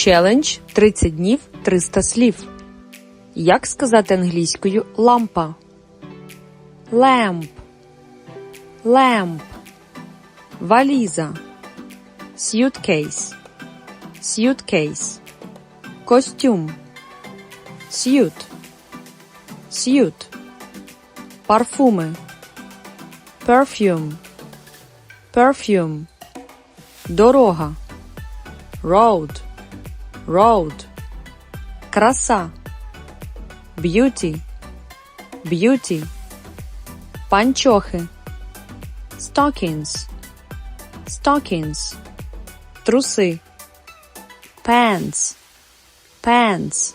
Челендж 30 днів 300 слів. Як сказати англійською лампа? Lamp. Lamp. Валіза. Suitcase. Suitcase. Костюм. Suit. Suit. Парфуми. Perfume. Perfume. Дорога. Road. Road. Краса. Beauty. Beauty. Панчохи. Stockings. Stockings. Труси. Pants. Pants.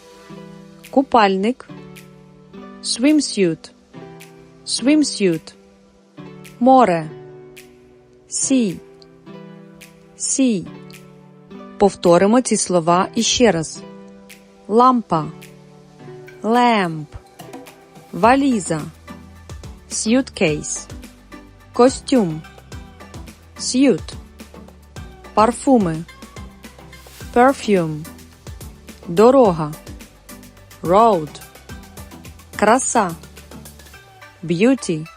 Купальник. Swimsuit. Swimsuit. Море. Sea. Sea. Повторимо ці слова іще раз. Лампа. Lamp. Валіза. Suitcase. Костюм. Suit. Парфуми. Perfume. Дорога. Road. Краса. Beauty.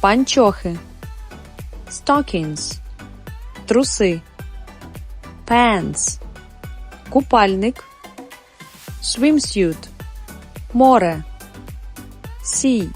Панчохи. Stockings. Труси. Pants. Купальник. Swimsuit. Море. Sea.